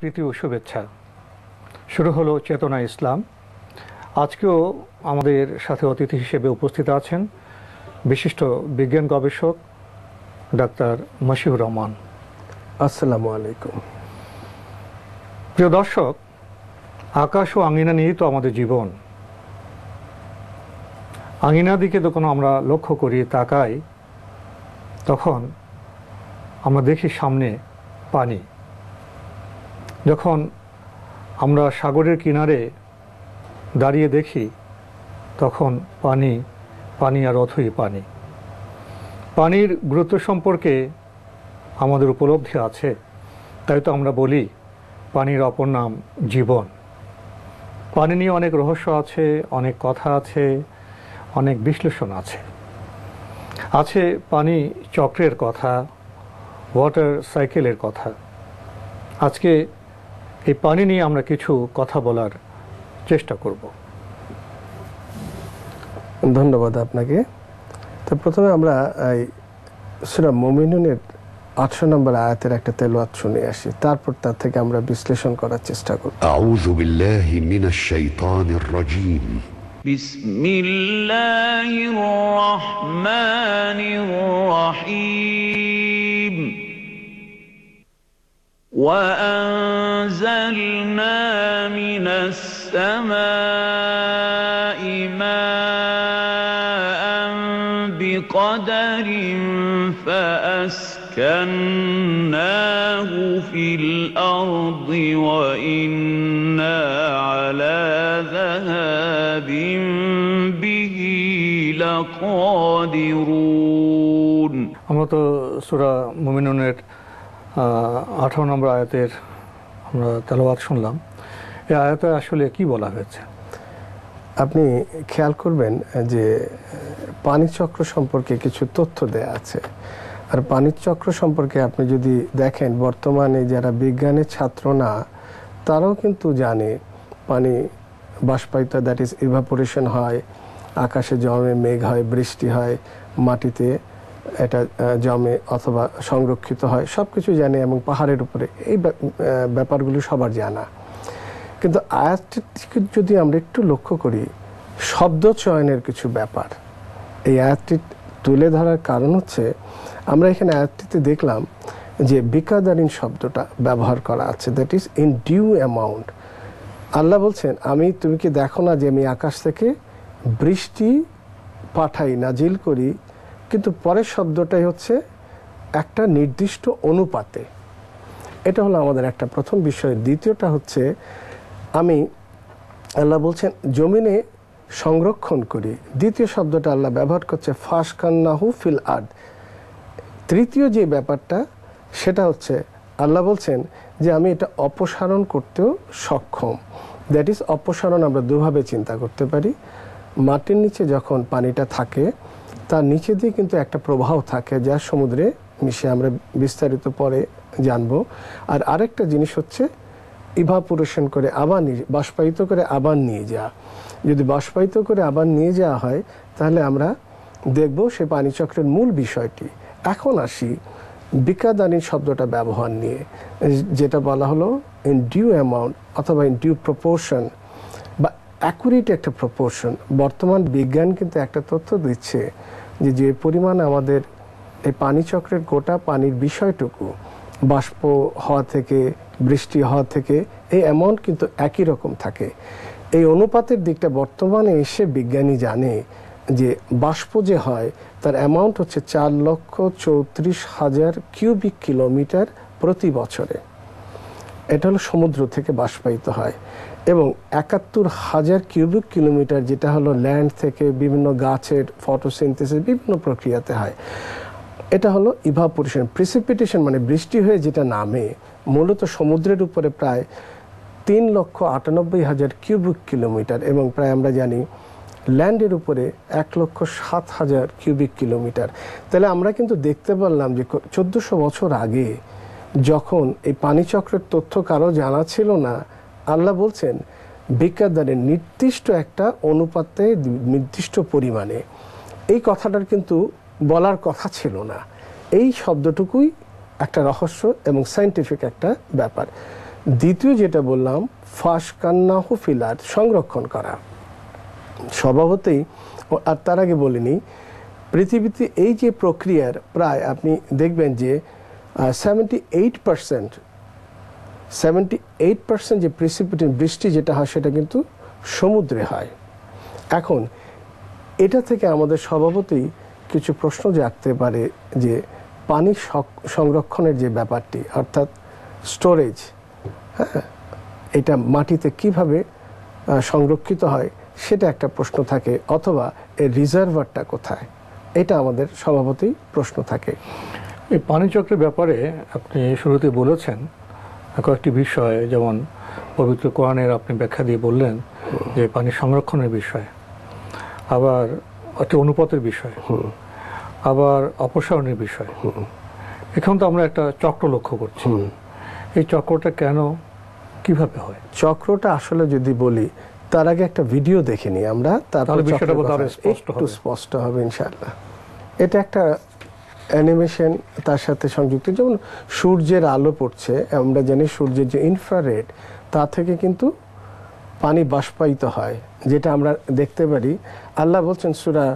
প্রীতি ও শুভেচ্ছা। শুরু হলো চেতনা ইসলাম। আজকেও আমাদের সাথে অতিথি হিসেবে উপস্থিত আছেন বিশিষ্ট বিজ্ঞান গবেষক ডাক্তার মশিউর রহমান। আসসালামু আলাইকুম। প্রিয় দর্শক আকাশ ও আঙিনা নিয়েই তো আমাদের জীবন। আঙিনার দিকে যখন আমরা লক্ষ্য করি তাকাই তখন আমরা দেখি সামনে পানি। যখন আমরা সাগরের কিনারে দাঁড়িয়ে দেখি, তখন পানি পানি আর অথই পানি। পানির গুরুত্ব সম্পর্কে আমাদের উপলব্ধি আছে, তাই তো আমরা বলি পানির অপর নাম জীবন। পানি নিয়ে অনেক রহস্য আছে, অনেক কথা আছে, অনেক বিশ্লেষণ আছে। আছে পানি চক্রের কথা ওয়াটার সাইকেলের কথা। আজকে এই পানি নিয়ে আমরা কিছু কথা বলার চেষ্টা করব। ধন্যবাদ আপনাকে। তো প্রথমে আমরা এই সুরা মমিনুনের আটশো নম্বর আয়াতের একটা তেলোয়াত শুনে আসি। তারপর তার থেকে আমরা বিশ্লেষণ করার চেষ্টা করব। আউযু বিল্লাহি মিনাশ শাইতানির রাজীম। বিসমিল্লাহির রহমানির রহিম। ওয়া وأنزلنا من السماء ماء بقدر فأسكناه في الأرض وإنا على ذهاب به لقادرون আমরা তো সুরা মুমিনুনের আঠারো নম্বর আয়াতের আমরা তেলাবাদ শুনলাম। এই আয়াতে আসলে কি বলা হয়েছে? আপনি খেয়াল করবেন যে পানিচক্র সম্পর্কে কিছু তথ্য দেয়া আছে। আর পানির চক্র সম্পর্কে আপনি যদি দেখেন, বর্তমানে যারা বিজ্ঞানের ছাত্র না, তারাও কিন্তু জানে পানি বাষ্পায়িত দ্যাট ইজ ইভাপোরেশন হয়, আকাশে জমে মেঘ হয়, বৃষ্টি হয়, মাটিতে এটা জমে অথবা সংরক্ষিত হয় সব কিছু জানে এবং পাহাড়ের উপরে। এই ব্যাপারগুলো সবার জানা। কিন্তু আয়াতটির আয়াতটিকে যদি আমরা একটু লক্ষ্য করি, শব্দ চয়নের কিছু ব্যাপার। এই আয়াতটি তুলে ধরার কারণ হচ্ছে, আমরা এখানে আয়াতটিতে দেখলাম যে বিকাদারিন শব্দটা ব্যবহার করা আছে। That is in due amount Allah বলছেন, আমি, তুমি কি দেখো না যে আমি আকাশ থেকে বৃষ্টি পাঠাই, নাজিল করি কিন্তু পরের শব্দটাই হচ্ছে একটা নির্দিষ্ট অনুপাতে। এটা হলো আমাদের একটা প্রথম বিষয়। দ্বিতীয়টা হচ্ছে আমি আল্লাহ বলছেন, জমিনে সংরক্ষণ করি। দ্বিতীয় শব্দটা আল্লাহ ব্যবহার করছে ফাঁস কান্নাহু ফিল আদ তৃতীয় যে ব্যাপারটা, সেটা হচ্ছে আল্লাহ বলছেন যে আমি এটা অপসারণ করতেও সক্ষম। দ্যাট ইজ, অপসারণ আমরা দুভাবে চিন্তা করতে পারি। মাটির নিচে যখন পানিটা থাকে তার নিচে দিয়ে কিন্তু একটা প্রবাহ থাকে, যা সমুদ্রে মিশে আমরা বিস্তারিত পরে জানব। আর আরেকটা জিনিস হচ্ছে ইভাপুরেশন করে আবার নিয়ে, বাষ্পায়িত করে আবার নিয়ে যাওয়া। যদি বাষ্পায়িত করে আবার নিয়ে যাওয়া হয়, তাহলে আমরা দেখব সে পানিচক্রের মূল বিষয়টি। এখন আসি বিকাদানি শব্দটা ব্যবহার নিয়ে, যেটা বলা হলো ইন ডিউ অ্যামাউন্ট অথবা ইন ডিউ প্রপোর্শন বা অ্যাকুরেট একটা প্রপোর্শন বর্তমান বিজ্ঞান কিন্তু একটা তথ্য দিচ্ছে যে যে পরিমাণ আমাদের এই পানিচক্রের গোটা পানির বিষয়টুকু বাষ্প হওয়া থেকে, বৃষ্টি হওয়া থেকে এই অ্যামাউন্ট কিন্তু একই রকম থাকে। এই অনুপাতের দিকটা বর্তমানে এসে বিজ্ঞানী জানে যে, বাষ্প যে হয়, তার অ্যামাউন্ট হচ্ছে চার লক্ষ চৌত্রিশ হাজার কিউবিক কিলোমিটার প্রতি বছরে। এটা হলো সমুদ্র থেকে বাষ্পায়িত হয়। এবং একাত্তর হাজার কিউবিক কিলোমিটার, যেটা হলো ল্যান্ড থেকে বিভিন্ন গাছের ফটোসিনথেসিস বিভিন্ন প্রক্রিয়াতে হয়। এটা হলো ইভাপোরেশন প্রিসিপিটেশন মানে বৃষ্টি হয়ে যেটা নামে, মূলত সমুদ্রের উপরে প্রায় তিন লক্ষ আটানব্বই হাজার কিউবিক কিলোমিটার এবং প্রায় আমরা জানি ল্যান্ডের উপরে এক লক্ষ সাত হাজার কিউবিক কিলোমিটার। তাহলে আমরা কিন্তু দেখতে পারলাম যে চোদ্দশো বছর আগে যখন এই পানিচক্রের তথ্য কারও জানা ছিল না আল্লাহ বলছেন বিজ্ঞানের নির্দিষ্ট একটা অনুপাতে নির্দিষ্ট পরিমাণে। এই কথাটার কিন্তু বলার কথা ছিল না। এই শব্দটুকুই একটা রহস্য এবং সাইন্টিফিক একটা ব্যাপার। দ্বিতীয় যেটা বললাম ফাঁস কান্নাহু ফিলার সংরক্ষণ করা। স্বভাবতেই, আর তার আগে বলিনি, পৃথিবীতে এই যে প্রক্রিয়ার প্রায় আপনি দেখবেন যে seventy eight percent seventy eight percent যে প্রিসিপিটেন্ট বৃষ্টি যেটা হয়, সেটা কিন্তু সমুদ্রে হয়। এখন, এটা থেকে আমাদের স্বভাবতই কিছু প্রশ্ন জাগতে পারে যে পানি সংরক্ষণের যে ব্যাপারটি, অর্থাৎ স্টোরেজ হ্যাঁ এটা মাটিতে কীভাবে সংরক্ষিত হয়, সেটা একটা প্রশ্ন থাকে, অথবা এর রিজার্ভারটা কোথায়? এটা আমাদের স্বভাবতই প্রশ্ন থাকে। এই পানিচক্রের ব্যাপারে আপনি শুরুতে বলেছেন কয়েকটি বিষয় যেমন পবিত্র কোরআনের আপনি ব্যাখ্যা দিয়ে বললেন যে পানি সংরক্ষণের বিষয় আবার একটি অনুপাতের বিষয় আবার অপসারণের বিষয়। এখন তো আমরা একটা চক্র লক্ষ্য করছি। এই চক্রটা কেন কীভাবে হয়? চক্রটা আসলে যদি বলি তার আগে একটা ভিডিও দেখে নিই আমরা তারপর স্পষ্ট একটু হবে। স্পষ্ট হবে ইনশাআল্লাহ। এটা একটা অ্যানিমেশন তার সাথে সংযুক্ত। যেমন সূর্যের আলো পড়ছে, আমরা জানি সূর্যের যে ইনফ্রারেড তা থেকে কিন্তু পানি বাষ্পায়িত হয়, যেটা আমরা দেখতে পারি। আল্লাহ বলছেন সুরা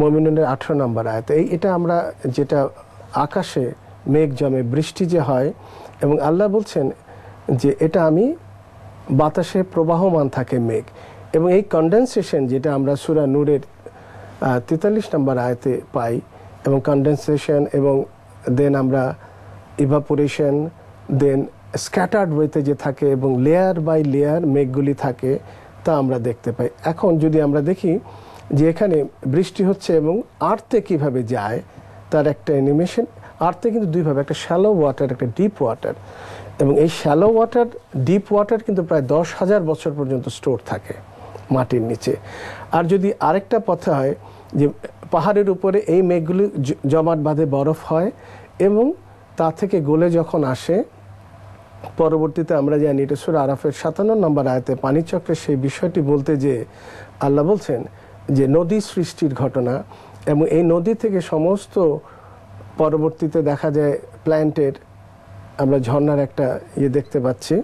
মমিনের আঠেরো নম্বর আয়তে, এই এটা আমরা যেটা আকাশে মেঘ জমে, বৃষ্টি যে হয়, এবং আল্লাহ বলছেন যে এটা আমি বাতাসে প্রবাহমান থাকে মেঘ। এবং এই কন্ডেনসেশন যেটা আমরা সুরা নূরের তেতাল্লিশ নম্বর আয়তে পাই এবং কন্ডেনসেশন এবং দেন আমরা ইভাপোরেশন দেন স্ক্যাটার্ড ওয়েতে যে থাকে এবং লেয়ার বাই লেয়ার মেঘগুলি থাকে, তা আমরা দেখতে পাই। এখন যদি আমরা দেখি যে এখানে বৃষ্টি হচ্ছে এবং আর্থে কীভাবে যায়, তার একটা অ্যানিমেশন আর্থে কিন্তু দুইভাবে, একটা শ্যালো ওয়াটার একটা ডিপ ওয়াটার এবং এই শ্যালো ওয়াটার ডিপ ওয়াটার কিন্তু প্রায় দশ হাজার বছর পর্যন্ত স্টোর থাকে মাটির নিচে। আর যদি আরেকটা পথে হয় যে পাহাড়ের উপরে এই মেঘগুলি জমাট বাঁধে বরফ হয় এবং তা থেকে গলে যখন আসে, পরবর্তীতে আমরা জানি এটা সুরা আরাফের সাতান্ন নম্বর আয়তে পানিচক্রের সেই বিষয়টি বলতে যে আল্লাহ বলছেন যে নদী সৃষ্টির ঘটনা এবং এই নদী থেকে সমস্ত পরবর্তীতে দেখা যায় প্ল্যান্টের আমরা ঝর্ণার একটা ইয়ে দেখতে পাচ্ছি।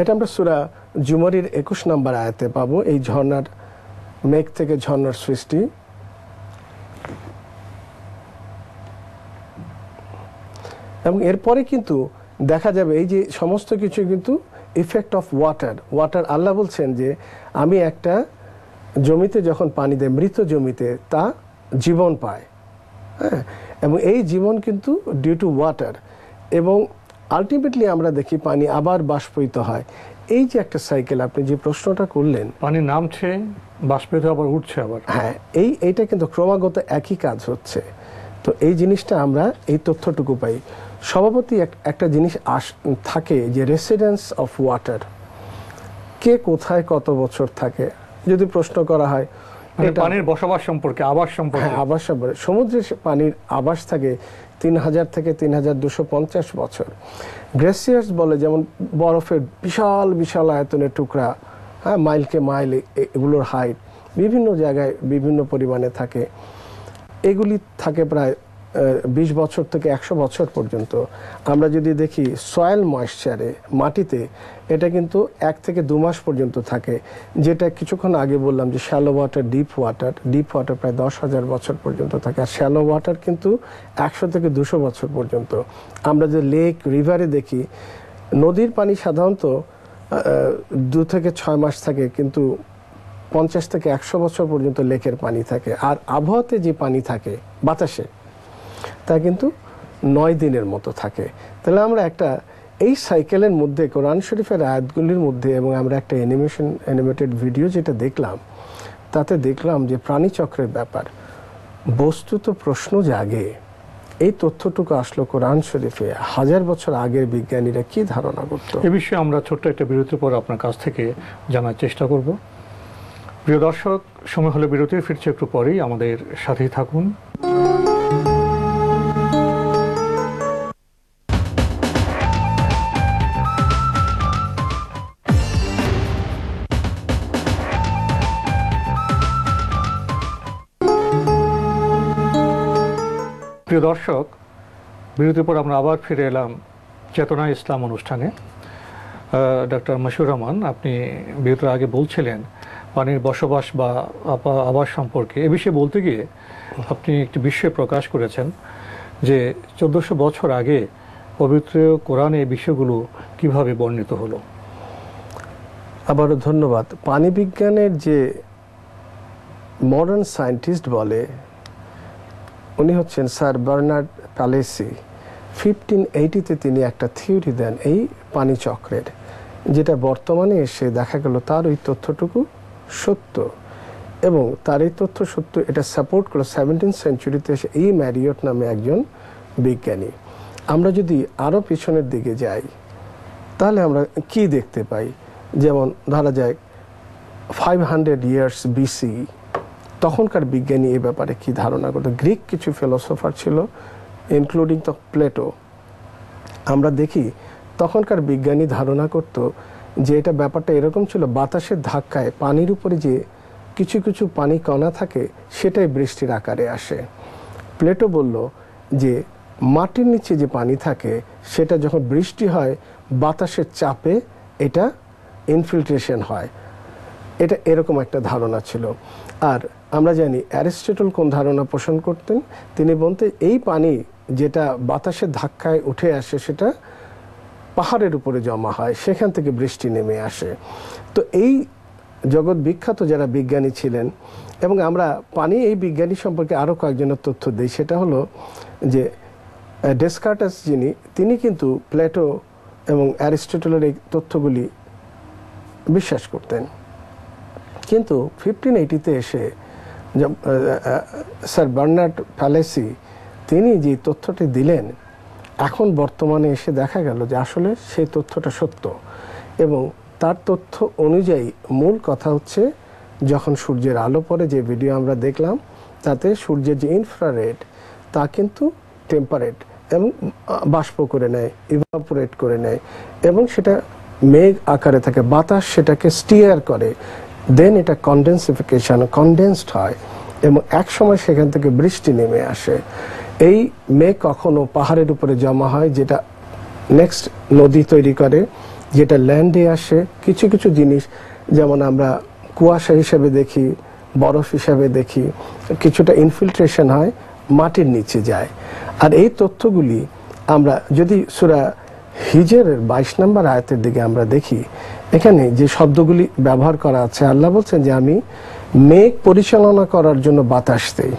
এটা আমরা সুরা জুমরির একুশ নম্বর আয়াতে পাবো। এই ঝর্ণার মেঘ থেকে ঝর্ণার সৃষ্টি। এবং এরপরে কিন্তু দেখা যাবে এই যে সমস্ত কিছু কিন্তু effect of water water Allah বলছেন যে, আমি একটা জমিতে যখন পানি দেয়, মৃত জমিতে তা জীবন পায়। হ্যাঁ? এবং এই জীবন কিন্তু ডিউ টু ওয়াটার এবং আলটিমেটলি আমরা দেখি পানি আবার বাষ্পীত হয়। এই যে একটা সাইকেল আপনি যে প্রশ্নটা করলেন। পানি নামছে বাষ্পীত আবার উঠছে আবার। হ্যাঁ এই এইটা কিন্তু ক্রমাগত একই কাজ হচ্ছে। তো এই জিনিসটা আমরা এই তথ্যটুকু পাই। এক- একটা জিনিস আস থাকে যে রেসিডেন্স অফ ওয়াটার কে কোথায় কত বছর থাকে? যদি প্রশ্ন করা হয় মানে পানির বসবাস সম্পর্কে আবাস সম্পর্কে। হ্যাঁ আবাস সম্পর্কে। সমুদ্রে সে পানির আবাস থাকে তিন হাজার থেকে তিন হাজার দুশো পঞ্চাশ বছর। গ্রেসিয়ার্স বলে যেমন বরফের বিশাল বিশাল আয়তনের টুকরা হ্যাঁ মাইলকে মাইল এগুলোর হাইট, বিভিন্ন জায়গায় বিভিন্ন পরিমাণে থাকে। এগুলি থাকে প্রায় বিশ বছর থেকে একশো বছর পর্যন্ত আমরা যদি দেখি সয়েল ময়েশ্চারে মাটিতে, এটা কিন্তু এক থেকে দু মাস পর্যন্ত থাকে। যেটা কিছুক্ষণ আগে বললাম যে shallow water deep water deep water প্রায় দশ হাজার বছর পর্যন্ত থাকে। আর শ্যালো ওয়াটার কিন্তু একশো থেকে দুশো বছর পর্যন্ত। আমরা যে লেক রিভারে দেখি, নদীর পানি সাধারণত দু থেকে ছয় মাস থাকে, কিন্তু পঞ্চাশ থেকে একশো বছর পর্যন্ত লেকের পানি থাকে। আর আবহাওয়াতে যে পানি থাকে, বাতাসে তা কিন্তু নয় দিনের মতো থাকে। তাহলে আমরা একটা, এই সাইকেলের মধ্যে, কোরআন শরীফের আয়াতগুলির মধ্যে এবং আমরা একটা অ্যানিমেশন, অ্যানিমেটেড ভিডিও যেটা দেখলাম, তাতে দেখলাম যে প্রাণীচক্রের ব্যাপার। বস্তুত প্রশ্ন জাগে, এই তথ্যটুকু আসলো কোরআন শরীফে, হাজার বছর আগের বিজ্ঞানীরা কি ধারণা করতো? এ বিষয়ে আমরা ছোট্ট একটা বিরতির পর আপনার কাছ থেকে জানার চেষ্টা করব। প্রিয় দর্শক, সময় হলে বিরতি ফিরছে একটু পরেই। আমাদের সাথেই থাকুন। প্রিয় দর্শক, বিরতির পর আমরা আবার ফিরে এলাম চেতনা ইসলাম অনুষ্ঠানে। ডক্টর মশিউর রহমান, আপনি বিরতির আগে বলছিলেন পানির বসবাস বা আবাস সম্পর্কে। এ বিষয়ে বলতে গিয়ে আপনি একটি বিষয় প্রকাশ করেছেন যে চোদ্দশো বছর আগে পবিত্র কোরআনে এই বিষয়গুলো কীভাবে বর্ণিত হলো। আবারও ধন্যবাদ। পানি বিজ্ঞানের যে মডার্ন সায়েন্টিস্ট বলে উনি হচ্ছেন স্যার বার্নার্ড প্যালেসি ফিফটিন এইটিতে তিনি একটা থিওরি দেন এই পানি চক্রের যেটা বর্তমানে এসে দেখা গেল তার ওই তথ্যটুকু সত্য। এবং তার এই তথ্য সত্য এটা সাপোর্ট করল সেভেন্টিন সেঞ্চুরিতে এসে এই ম্যারিয়ট নামে একজন বিজ্ঞানী। আমরা যদি আরও পিছনের দিকে যাই, তাহলে আমরা কি দেখতে পাই? যেমন ধরা যায় ফাইভ হান্ড্রেড ইয়ার্স বিসি তখনকার বিজ্ঞানী এ ব্যাপারে কি ধারণা করতো? গ্রিক কিছু ফিলোসফার ছিল ইনক্লুডিং তো প্লেটো। আমরা দেখি, তখনকার বিজ্ঞানী ধারণা করত যে এটা ব্যাপারটা এরকম ছিল, বাতাসের ধাক্কায় পানির উপরে যে কিছু কিছু পানি কণা থাকে, সেটাই বৃষ্টির আকারে আসে। প্লেটো বলল যে মাটির নিচে যে পানি থাকে, সেটা যখন বৃষ্টি হয়, বাতাসের চাপে এটা ইনফিল্ট্রেশন হয়। এটা এরকম একটা ধারণা ছিল। আর আমরা জানি অ্যারিস্টটল কোন ধারণা পোষণ করতেন। তিনি বলতে এই পানি যেটা বাতাসের ধাক্কায় উঠে আসে সেটা পাহাড়ের উপরে জমা হয়, সেখান থেকে বৃষ্টি নেমে আসে। তো এই জগৎ বিখ্যাত যারা বিজ্ঞানী ছিলেন এবং আমরা পানি এই বিজ্ঞানী সম্পর্কে আরও কয়েকজনের তথ্য দিই, সেটা হলো যে ডেসকার্টাস যিনি, তিনি কিন্তু প্লেটো এবং অ্যারিস্টটলের এই তথ্যগুলি বিশ্বাস করতেন। কিন্তু ফিফটিন এইটিতে এসে স্যার বার্নার্ড প্যালেসি তিনি যে তথ্যটি দিলেন এখন বর্তমানে এসে দেখা গেল যে আসলে সেই তথ্যটা সত্য এবং তার তথ্য অনুযায়ী মূল কথা হচ্ছে, যখন সূর্যের আলো পরে যে ভিডিও আমরা দেখলাম, তাতে সূর্যের যে ইনফ্রারেড তা কিন্তু টেম্পারেট এবং বাষ্প করে নেয় ইভাপোরেট করে নেয় এবং সেটা মেঘ আকারে থাকে, বাতাস সেটাকে স্টিয়ার করে দেন এটা কন্ডেন্সিফিকেশন কন্ডেন্সড হয়, এবং একসময় সেখান থেকে বৃষ্টি নেমে আসে। এই মেঘ কখনো পাহাড়ের উপরে জমা হয়, যেটা নেক্সট নদী তৈরি করে, যেটা ল্যান্ডে আসে। কিছু কিছু জিনিস, যেমন আমরা কুয়াশা হিসেবে দেখি, বরফ হিসাবে দেখি, কিছুটা ইনফিল্ট্রেশন হয়, মাটির নিচে যায়। আর এই তথ্যগুলি আমরা যদি সুরা হিজের বাইশ নম্বর আয়াতের দিকে আমরা দেখি এখানে যে শব্দগুলি ব্যবহার করা আছে, আল্লাহ বলছেন যে আমি মেঘ পরিচালনা করার জন্য বাতাস দেই।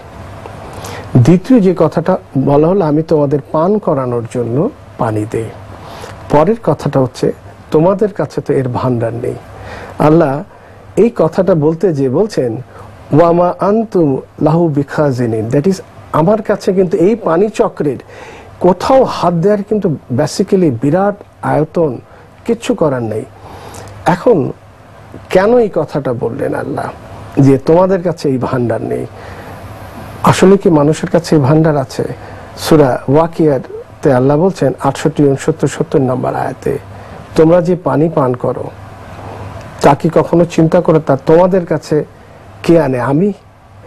দ্বিতীয় যে কথাটা বলা হলো, আমি তোমাদের পান করানোর জন্য পানি দেই। পরের কথাটা হচ্ছে, তোমাদের কাছে তো এর ভান্ডার নেই। আল্লাহ এই কথাটা বলতে যে বলছেন ওয়ামা আন্তুম লাহু বিখাজিনিন। দ্যাট ইজ আমার কাছে কিন্তু এই পানি চক্রের কোথাও হাত দেওয়ার কিন্তু বেসিক্যালি বিরাট আয়তন কিচ্ছু করার নেই। এখন কেন এই কথাটা বললেন আল্লাহ? যে তোমাদের কাছে এই ভান্ডার নেই। আসলে কি মানুষের কাছে এই ভান্ডার আছে? সুরা ওয়াকিয়ার তে আল্লাহ বলছেন, আটষট্টি, উনসত্তর, সত্তর নম্বর আয়াতে, তোমরা যে পানি পান করো, তা কি কখনো চিন্তা করো তা তোমাদের কাছে কে আনে, আমি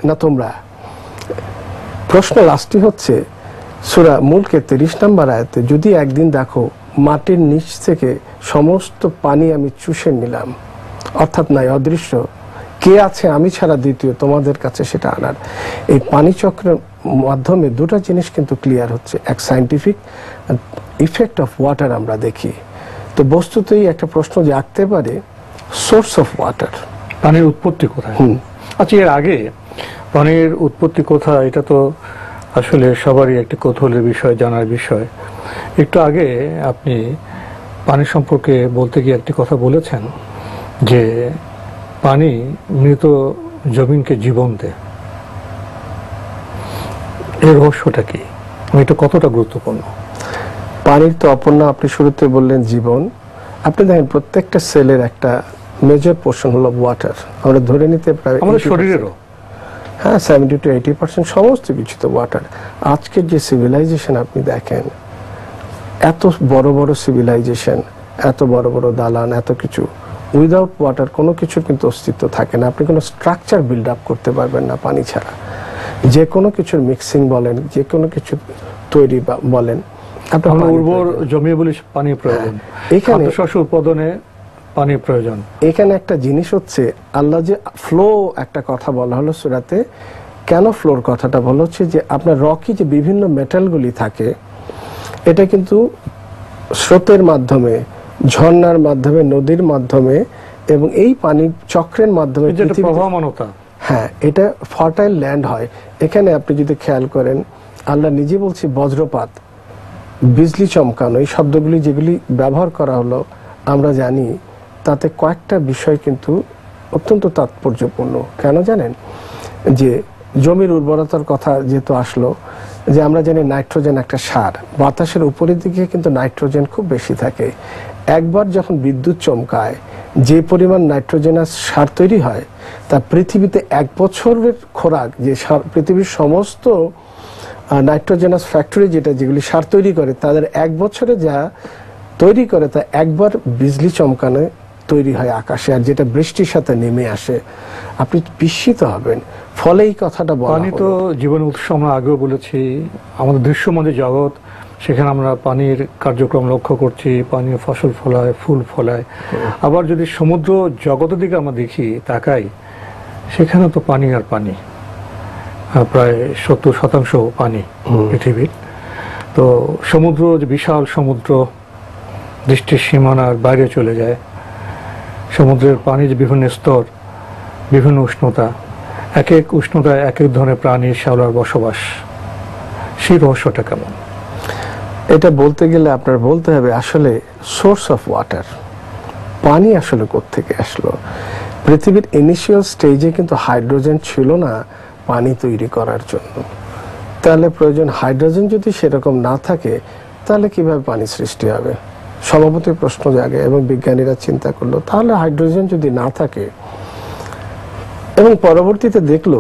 না তোমরা? প্রশ্ন লাস্টটি হচ্ছে, সুরা মূলকে তিরিশ নম্বর আয়াতে, যদি একদিন দেখো মাটির নিচ থেকে সমস্ত পানি আমি চুষে নিলাম। অর্থাৎ নাই অদৃশ্য। কে আছে আমি ছাড়া দ্বিতীয়? তোমাদের কাছে সেটা আনার। এই পানি চক্রের মাধ্যমে দুটো জিনিস কিন্তু ক্লিয়ার হচ্ছে। এক সাইন্টিফিক ইফেক্ট অফ ওয়াটার আমরা দেখি। তো বস্তুতেই একটা প্রশ্ন যে আঁকতে পারে সোর্স অফ ওয়াটার পানির উৎপত্তি কোথায়? হুম। আচ্ছা এর আগে পানির উৎপত্তি কোথায়? এটা তো আসলে সবারই একটি কৌতূহলের বিষয় জানার বিষয়। একটু আগে আপনি পানি সম্পর্কে বলতে গিয়ে একটি কথা বলেছেন যে পানি মৃত জমিনকে জীবন দেয় এর রহস্যটা কি? এটা কতটা গুরুত্বপূর্ণ? পানির তো অপর্ণ আপনি শুরুতে বললেন জীবন। আপনি দেখেন প্রত্যেকটা সেলের একটা মেজর পোর্শন হলো ওয়াটার আমরা ধরে নিতে প্রায় আমাদের শরীরেরও। হ্যাঁ সেভেন্টি টু এইটি পার্সেন্ট সমস্ত কিছু তো ওয়াটার আজকের যে সিভিলাইজেশন আপনি দেখেন এত বড় বড় সিভিলাইজেশন এত বড় বড় দালান এত কিছু উইদাউট ওয়াটার কোনো কিছুর কিন্তু অস্তিত্ব থাকে না। আপনি কোনো স্ট্রাকচার বিল্ড আপ করতে পারবেন না পানি ছাড়া। যে কোনো কিছুর মিক্সিং বলেন যে কোনো কিছু তৈরি বলেন আপনার উর্বর জমি বলি পানির প্রয়োজন। এখানে- খাদ্যশস্য উৎপাদনে পানির প্রয়োজন। এখানে একটা জিনিস হচ্ছে আল্লাহ যে ফ্লো একটা কথা বলা হলো সুরাতে কেন ফ্লোর কথাটা বলা হচ্ছে যে আপনার রকি যে বিভিন্ন মেটালগুলি থাকে এটা কিন্তু স্রোতের মাধ্যমে ঝর্ণার মাধ্যমে নদীর মাধ্যমে এবং এই পানির চক্রের মাধ্যমে হ্যাঁ এটা ফার্টাইল ল্যান্ড হয়। এখানে আপনি যদি খেয়াল করেন আল্লাহ নিজে বলছি বজ্রপাত বিজলি চমকানো এই শব্দগুলি যেগুলি ব্যবহার করা হলো আমরা জানি তাতে কয়েকটা বিষয় কিন্তু অত্যন্ত তাৎপর্যপূর্ণ। কেন জানেন? যে জমির উর্বরতার কথা যেহেতু আসলো, যে আমরা জানি নাইট্রোজেন একটা সার। বাতাসের উপরের দিকে কিন্তু নাইট্রোজেন খুব বেশি থাকে। একবার যখন বিদ্যুৎ চমকায়, যে পরিমাণ নাইট্রোজেনাস সার তৈরি হয়, তা পৃথিবীতে এক বছরের খোরাক, যে সার, পৃথিবীর সমস্ত নাইট্রোজেনাস ফ্যাক্টরি যেটা, যেগুলি সার তৈরি করে, তাদের এক বছরে যা তৈরি করে, তা একবার বিজলি চমকানো তৈরি হয় আকাশে আর যেটা বৃষ্টির সাথে নেমে আসে আপনি বিস্মিত হবেন। ফলে এই কথাটা বলা পানি তো। জীবন উৎস আমরা আগেও বলেছি আমাদের দৃশ্যমান যে জগৎ সেখানে আমরা পানির কার্যক্রম লক্ষ্য করছি পানি ফসল ফলায় ফুল ফলায়। আবার যদি সমুদ্র জগতের দিকে আমরা দেখি তাকাই সেখানে তো পানি আর পানি। প্রায় সত্তর শতাংশ পানি পৃথিবীর। তো সমুদ্র যে বিশাল সমুদ্র দৃষ্টির সীমানার বাইরে চলে যায়। সমুদ্রের পানির বিভিন্ন স্তর, বিভিন্ন উষ্ণতা, এক এক উষ্ণতায় এক এক ধরনের প্রাণীর শ্যাওলার বসবাস। সেই রহস্যটা কেমন? এটা বলতে গেলে আপনার বলতে হবে আসলে সোর্স অফ ওয়াটার পানি আসলে থেকে আসলো? পৃথিবীর ইনিশিয়াল স্টেজে কিন্তু হাইড্রোজেন ছিল না পানি তৈরি করার জন্য। তাহলে প্রয়োজন হাইড্রোজেন যদি সেরকম না থাকে, তাহলে কীভাবে পানি সৃষ্টি হবে? স্বভাবতই প্রশ্ন জাগে এবং বিজ্ঞানীরা চিন্তা করল, তাহলে হাইড্রোজেন যদি না থাকে, এবং পরবর্তীতে দেখল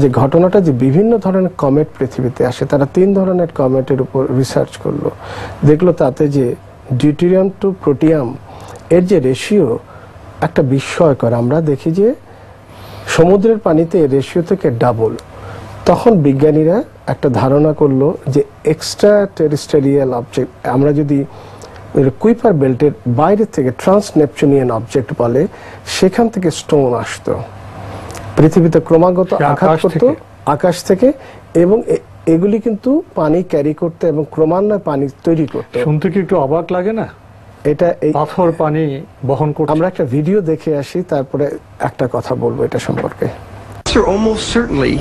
যে ঘটনাটা যে বিভিন্ন ধরনের কমেট পৃথিবীতে আসে, তারা তিন ধরনের কমেটের উপর রিসার্চ করল। দেখল তাতে যে ডিউটেরিয়াম টু প্রোটিয়াম এর যে রেশিও একটা বিস্ময়কর। আমরা দেখি যে সমুদ্রের পানিতে রেশিও থেকে ডাবল তখন বিজ্ঞানীরা একটা ধারণা করল যে এক্সট্রা টেরিস্টেরিয়াল অবজেক্ট আমরা যদি কুইপার বেল্টের বাইরে থেকে ট্রান্স নেপচুনিয়ান অবজেক্ট বলে সেখান থেকে স্টোন আসতো। পৃথিবীতে ক্রমাগত আঘাত আকাশ করতো থেকে? আকাশ থেকে এবং এগুলি কিন্তু পানি ক্যারি করতে এবং ক্রমান্বয়ে পানি তৈরি করতে। শুনতে কি একটু অবাক লাগে না? এটা এই পাথর পানি বহন করতে আমরা একটা ভিডিও দেখে আসি তারপরে একটা কথা বলব এটা সম্পর্কে। Answer almost certainly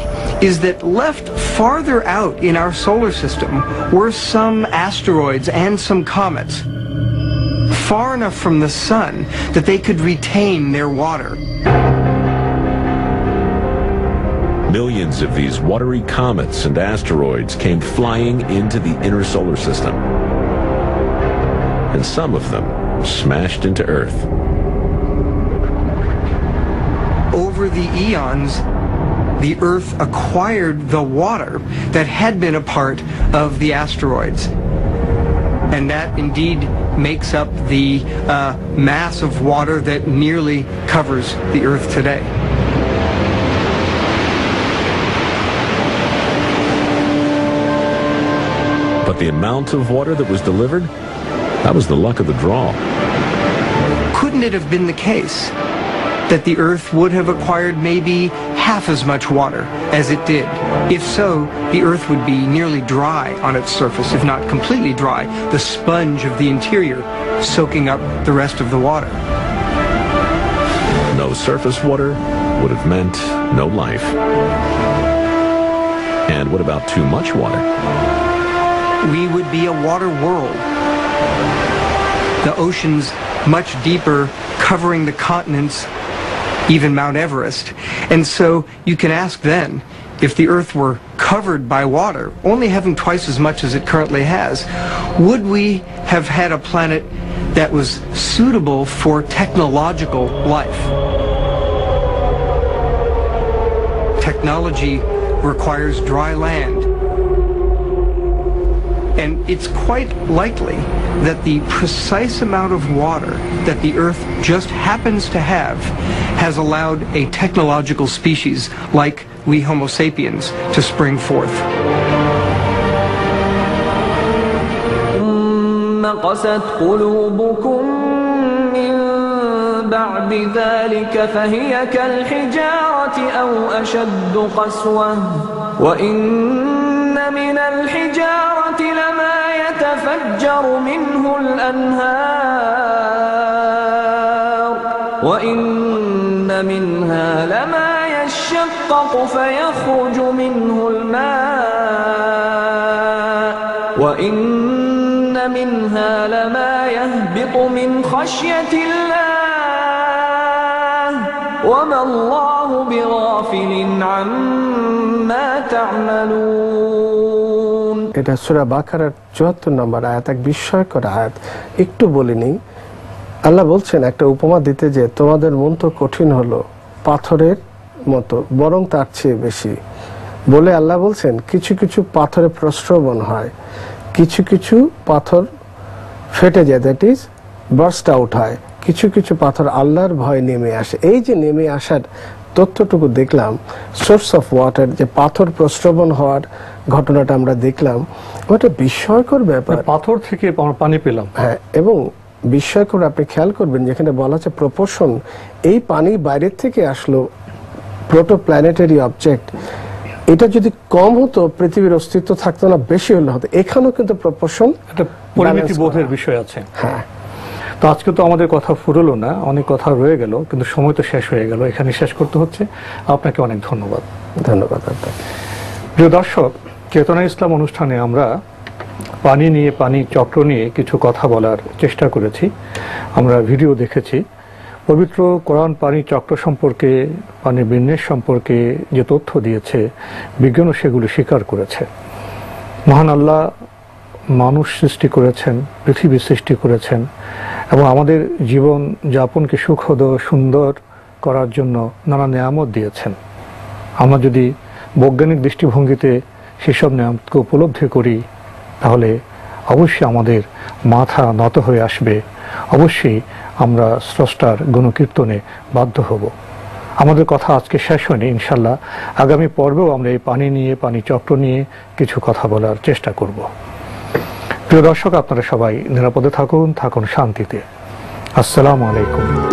is that left farther out in our solar system were some asteroids and some comets. Far enough from the sun that they could retain their water. Millions of these watery comets and asteroids came flying into the inner solar system. And some of them smashed into Earth. Over the eons, the Earth acquired the water that had been a part of the asteroids. And that indeed makes up the uh, mass of water that nearly covers the Earth today. But the amount of water that was delivered, that was the luck of the draw. Couldn't it have been the case that the Earth would have acquired maybe half as much water as it did? If so, the Earth would be nearly dry on its surface, if not completely dry, the sponge of the interior soaking up the rest of the water. No surface water would have meant no life. And what about too much water? We would be a water world. The oceans much deeper, covering the continents, even Mount Everest. And so you can ask then, if the Earth were covered by water, only having twice as much as it currently has, would we have had a planet that was suitable for technological life? Technology requires dry land. And it's quite likely that the precise amount of water that the Earth just happens to have has allowed a technological species like we Homo sapiens to spring forth. قست قلوبكم من بعد ذلك فهي كالحجارة أو أشد قسوة وإن من الحجارة لما يتفجر منه الأنهار. وإن منها لما يشقق فيخرج منه الماء. وإن منها لما يهبط من خشية الله وما الله بغافل عما تعملون এটা সুরা বাকারার চুয়াত্তর নম্বর আয়াত এক বিস্ময়কর আয়াত একটু বলে নিই আল্লাহ বলছেন একটা উপমা দিতে যে তোমাদের মন তো কঠিন হলো পাথরের মতো বরং তার চেয়ে বেশি বলে আল্লাহ বলছেন কিছু কিছু পাথরে প্রশ্রবণ হয় কিছু কিছু পাথর ফেটে যায় দ্যাট ইজ বার্স্ট আউট হয় কিছু কিছু পাথর আল্লাহর ভয় নেমে আসে। এই যে নেমে আসার তথ্যটুকু দেখলাম সোর্স অফ ওয়াটার যে পাথর প্রশ্রবণ হওয়ার ঘটনাটা আমরা দেখলাম ওটা বিস্ময়কর ব্যাপার। পাথর থেকে পানি পেলাম। হ্যাঁ এবং বিস্ময়কর আপনি খেয়াল করবেন যেখানে বলা আছে প্রপোর্শন এই পানি বাইরের থেকে আসলো প্রোটো প্ল্যানেটারি অবজেক্ট এটা যদি কম হতো পৃথিবীর অস্তিত্ব থাকতো না বেশি হলে হতো। এখানেও কিন্তু প্রপোর্শন একটা পরিমিতি বোধের বিষয় আছে। হ্যাঁ। তো আজকে তো আমাদের কথা ফুরলো না অনেক কথা রয়ে গেল কিন্তু সময় তো শেষ হয়ে গেল। এখানে শেষ করতে হচ্ছে। আপনাকে অনেক ধন্যবাদ। ধন্যবাদ আপনাকে প্রিয় দর্শক চেতনা ইসলাম অনুষ্ঠানে আমরা পানি নিয়ে পানি চক্র নিয়ে কিছু কথা বলার চেষ্টা করেছি। আমরা ভিডিও দেখেছি। পবিত্র কোরআন পানি চক্র সম্পর্কে পানির বিন্যাস সম্পর্কে যে তথ্য দিয়েছে বিজ্ঞানও সেগুলি স্বীকার করেছে। মহান আল্লাহ মানুষ সৃষ্টি করেছেন পৃথিবী সৃষ্টি করেছেন। এবং আমাদের জীবন যাপনকে সুখদ সুন্দর করার জন্য নানা নিয়ামত দিয়েছেন। আমরা যদি বৈজ্ঞানিক দৃষ্টিভঙ্গিতে সেসব নিয়ামতকে উপলব্ধি করি, তাহলে অবশ্যই আমাদের মাথা নত হয়ে আসবে। অবশ্যই আমরা স্রষ্টার গুণকীর্তনে বাধ্য হব। আমাদের কথা আজকে শেষ হয়নি ইনশাল্লাহ আগামী পর্বেও আমরা এই পানি নিয়ে, পানি চক্র নিয়ে কিছু কথা বলার চেষ্টা করব। প্রিয় দর্শক আপনারা সবাই নিরাপদে থাকুন থাকুন শান্তিতে। আসসালামু আলাইকুম।